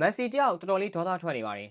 မန်စီတယောက်တော်တော်လေးဒေါသထွက်နေပါတယ်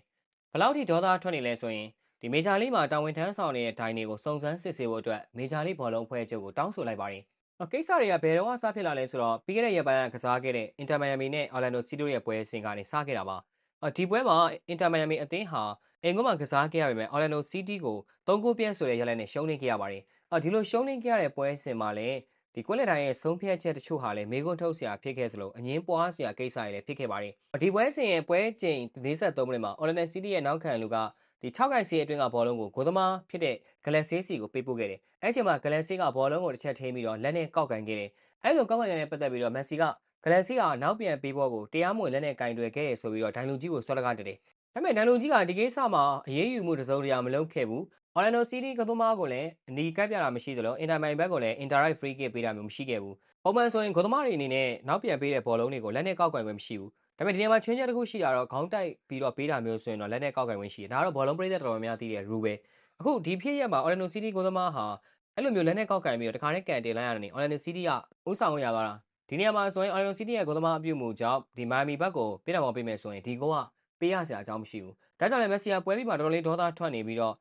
ဘယ်လောက်ထိဒေါသထွက်နေလဲဆိုရင်ဒီမေဂျာလိမှာတာဝန်ထမ်းဆောင်နေတဲ့ဒိုင်တွေကိုစုံစမ်းစစ်ဆေးဖို့အတွက်မေဂျာလိဘောလုံးဖွဲ့ချုပ်ကိုတောင်းဆိုလိုက်ပါတယ်။ကိစ္စတွေကဘယ်တော့မှစဖြစ်လာလဲဆိုတော့ပြီးခဲ့တဲ့ရက်ပိုင်းကကစားခဲ့တဲ့အင်တာမိုင်ယာမီနဲ့အော်လန်ဒိုစီတိုရဲ့ပွဲစဉ်ကနေစခဲ့တာပါ။ဒီပွဲမှာအင်တာမိုင်ယာမီအသင်းဟာအင်္ဂုမှာကစားခဲ့ရပေမဲ့အော်လန်ဒိုစီးတီးကို၃ဂိုးပြတ်ဆိုတဲ့ရလဒ်နဲ့ရှုံးနိမ့်ခဲ့ရပါတယ်။ဒီလိုရှုံးနိမ့်ခဲ့ရတဲ့ပွဲစဉ်မှာလည်း ဒီကွက်လက်တိုင်းရဲ့ဆုံးဖြတ်ချက်တချို့ဟာလည်းမေကွန်းထုတ်စရာဖြစ်ခဲ့သလိုအငင်းပွားစရာကိစ္စတွေလည်းဖြစ်ခဲ့ပါတယ်။ဒီပွဲစဉ်ရဲ့ပွဲချိန်43မိနစ်မှာ Orlando City ရဲ့နောက်ခံလူကဒီ6ခိုင်စီအတွင်းကဘောလုံးကိုဂိုသမားဖြစ်တဲ့ Galaxy စီကိုပေးပို့ခဲ့တယ်။အဲ့ချိန်မှာ Galaxy ကဘောလုံးကိုတစ်ချက်ထိပြီးတော့လက်နဲ့ကောက်ကန်ခဲ့တယ်။အဲ့လိုကောက်ကန်တဲ့ပတ်သက်ပြီးတော့ Messi က Galaxy ကနောက်ပြန်ပေးဖို့ကိုတရားမဝင်လက်နဲ့ကင်တွယ်ခဲ့ရဆိုပြီးတော့ဒိုင်လူကြီးကိုဆွဲလကားတက်တယ်။ ဒါပေမဲ့ဒိုင်လူကြီးကဒီကိစ္စမှာအရေးယူမှုတစုံတရာမလုပ်ခဲ့ဘူး။ Orlando City ကသမားကိုလည်းအနီကပ်ပြတာမရှိသလို Inter Miami ဘက်ကိုလည်း indirect free kick ပေးတာမျိုးမရှိခဲ့ဘူး။ပုံမှန်ဆိုရင်ဂိုသမားတွေအနေနဲ့နောက်ပြန်ပေးတဲ့ဘောလုံးတွေကိုလက်နဲ့ကောက်ကွယ်ခွင့်မရှိဘူး။ဒါပေမဲ့ဒီနေရာမှာချွင်းချက်တစ်ခုရှိတာတော့ခေါင်းတိုက်ပြီးတော့ပေးတာမျိုးဆိုရင်တော့လက်နဲ့ကောက်ကွယ်ခွင့်ရှိတယ်။ဒါကတော့ဘောလုံးပရိသတ်တော်တော်များများသိတဲ့ rule ပဲ။အခုဒီဖြစ်ရက်မှာ Orlando City ဂိုသမားဟာအဲ့လိုမျိုးလက်နဲ့ကောက်ကန်ပြီးတော့တခါတည်းကန်တင်လိုက်ရတယ်။ Orlando City ကဥဆောင်ရသွားတာ။ဒီနေရာမှာဆိုရင် Orlando City ရဲ့ဂိုသမားအပြုမှုကြောင့်ဒီ Miami ဘက်ကိုပေးတာမောပေးမယ်ဆိုရင်ဒီဂိုးက ပေးရစရာအကြောင်းမရှိဘူး။ဒါကြောင့်လည်း Messi ကပွဲပြီးမှတော်တော်လေးဒေါသထွက်နေပြီးတော့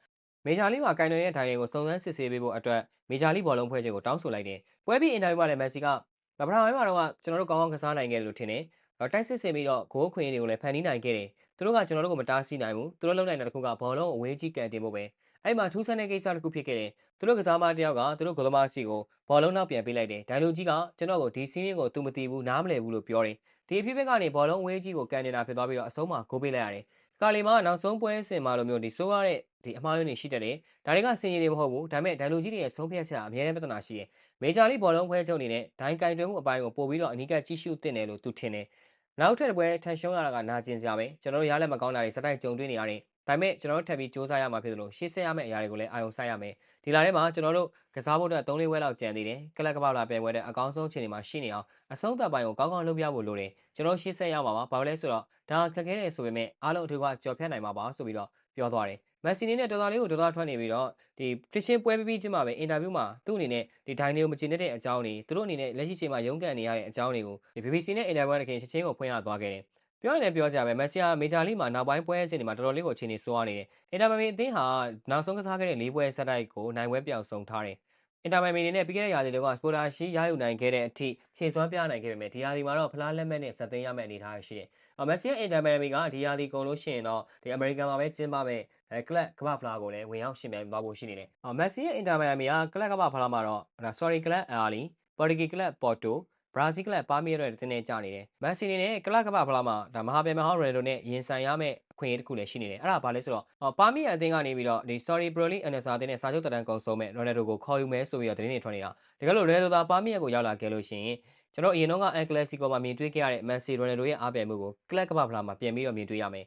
မေဂျာလိမှာကင်တွယ်ရဲ့ဒိုင်တွေကိုစုံစမ်းစစ်ဆေးပေးဖို့အတွက်မေဂျာလိဘောလုံးဖွဲ့ချက်ကိုတောင်းဆိုလိုက်တယ်။ပွဲပြီးအင်တာဗျူးမှာလည်း Messi ကဗပရာမိုင်းမှာတော့ကျွန်တော်တို့ကောင်းကောင်းကစားနိုင်ခဲ့တယ်လို့ထင်တယ်။တော့တိုက်စစ်ဆင်ပြီးတော့ဂိုးခွင့်တွေကိုလည်းဖန်တီးနိုင်ခဲ့တယ်။သူတို့ကကျွန်တော်တို့ကိုမတားဆီးနိုင်ဘူး။သူတို့လုံနိုင်တဲ့တစ်ခုကဘောလုံးကိုအဝေးကြီးကန်တင်ဖို့ပဲ။အဲ့မှာထူးဆန်းတဲ့ကိစ္စတစ်ခုဖြစ်ခဲ့တယ်။သူတို့ကစားမတယောက်ကသူတို့ဂိုသမားစီကိုဘောလုံးနောက်ပြန်ပေးလိုက်တယ်။ဒိုင်လူကြီးကကျွန်တော်ကိုဒီစီးရင်ကိုသူမသိဘူးနားမလည်ဘူးလို့ပြောတယ်။ ဒီအဖြစ်အပျက်ကနေဘောလုံးအဝေးကြီးကိုကန်တင်တာဖြစ်သွားပြီးတော့အဆုံးမှာဂိုးပေးလိုက်ရတယ်။ကာလီမှာနောက်ဆုံးပွဲစဉ်မှာလိုမျိုးဒီဆိုးရတဲ့ဒီအမှားယွင်းတွေရှိတတ်တယ်။ဒါတွေကစင်ကြီးတွေမဟုတ်ဘူး။ဒါပေမဲ့ဒိုင်လူကြီးတွေရဲ့ဆုံးဖြတ်ချက်အများနဲ့ပြဿနာရှိတယ်။မေဂျာလိဘောလုံးခွဲချုပ်အနေနဲ့ဒိုင်ကင်တွဲမှုအပိုင်းကိုပို့ပြီးတော့အနီးကပ်ကြည့်ရှုသင့်တယ်လို့သူထင်တယ်။နောက်ထပ်ပွဲထန်ရှုံးရတာကနာကျင်စရာပဲ။ကျွန်တော်တို့ရလက်မကောင်းတာတွေစတိုက်ကြုံတွေ့နေရတယ်။ ဒါပေမဲ့ကျွန်တော်တို့ထပ်ပြီးစူးစမ်းရမှာဖြစ်သလိုရှေ့ဆက်ရမယ့်အရာတွေကိုလည်းအာရုံစိုက်ရမယ်။ဒီလာထဲမှာကျွန်တော်တို့ကစားဖို့အတွက်3-4ဝဲလောက်ကျန်သေးတယ်။ကလပ်ကပ္ပလာပြိုင်ပွဲတဲ့အကောင်းဆုံးချိန်တွေမှာရှိနေအောင်အဆုံးသတ်ပိုင်းကိုကောင်းကောင်းလုပ်ပြဖို့လိုတယ်။ကျွန်တော်ရှေ့ဆက်ရမှာပါ။ဘာလို့လဲဆိုတော့ဒါခက်ခဲတယ်ဆိုပေမဲ့အားလုံးအထူးကကြော်ဖြတ်နိုင်မှာပါဆိုပြီးတော့ပြောသွားတယ်။မက်ဆီနေနဲ့တော်တော်လေးကိုဒေါသထွက်နေပြီးတော့ဒီခရစ်ရှင်ပွဲပြီးပြီးချင်းမှာပဲအင်တာဗျူးမှာသူ့အနေနဲ့ဒီဒိုင်နေကိုမချင်တဲ့အကြောင်းတွေသူတို့အနေနဲ့လက်ရှိချိန်မှာရုန်းကန်နေရတဲ့အကြောင်းတွေကိုဒီ BBC နဲ့အင်တာဗျူးနဲ့ခင်ချက်ချင်းကိုဖွင့်ရသွားခဲ့တယ်။ ပြောရင်လည်းပြောကြရမယ်မက်ဆီယာမေဂျာလိမှာနောက်ပိုင်းပွဲအချိန်တွေမှာတော်တော်လေးကိုအခြေအနေဆိုးရနေတယ်။အင်တာမီအသင်းဟာနောက်ဆုံးကစားခဲ့တဲ့၄ပွဲဆက်တိုက်ကိုနိုင်ပွဲပြောင်းဆုံးထားတယ်။အင်တာမီအနေနဲ့ပြီးခဲ့တဲ့ရာသီတုန်းကစပိုတာရှိရယူနိုင်ခဲ့တဲ့အထိခြေစွမ်းပြနိုင်ခဲ့ပေမဲ့ဒီရာသီမှာတော့ဖလားလက်မဲ့နဲ့ဆက်သိမ်းရမယ့်အနေအထားရှိတယ်။မက်ဆီယာအင်တာမီကဒီရာသီကုန်လို့ရှိရင်တော့ဒီအမေရိကန်မှာပဲကျင်းပမဲ့အဲကလပ်ကမ္ဘာဖလားကိုလည်းဝင်ရောက်ရှင်ပြိုင်သွားဖို့ရှိနေတယ်။မက်ဆီရဲ့အင်တာမီယာမီကကလပ်ကမ္ဘာဖလားမှာတော့ sorry ကလပ်အာလီပေါ်တူဂီကလပ်ပေါ်တို ဘရာဇီးကလပ်ပါမီရဲတင်းနေကြနေတယ်။မန်စီနေနဲ့ကလပ်ကမ္ဘာဖလားမှာဒါမဟာဗျမဟောင်းရဲဒိုနဲ့ရင်ဆိုင်ရမယ့်အခွင့်အရေးတစ်ခုလည်းရှိနေတယ်။အဲ့ဒါဘာလဲဆိုတော့ပါမီအသင်းကနေပြီးတော့ဒီ sorry broly anasa အသင်းနဲ့စာချုပ်တက်တန်းကုန်ဆုံးမဲ့ရိုနယ်ဒိုကိုခေါ်ယူမယ်ဆိုပြီးတော့သတင်းတွေထွက်နေတာ။တကယ်လို့ရိုနယ်ဒိုသာပါမီရဲ့ကိုရောက်လာခဲ့လို့ရှိရင်ကျွန်တော်အရင်တော့ကအန်ကလစီကိုမှာမြင်တွေ့ခဲ့ရတဲ့မန်စီရိုနယ်ဒိုရဲ့အားပြိုင်မှုကိုကလပ်ကမ္ဘာဖလားမှာပြန်ပြီးတော့မြင်တွေ့ရမယ်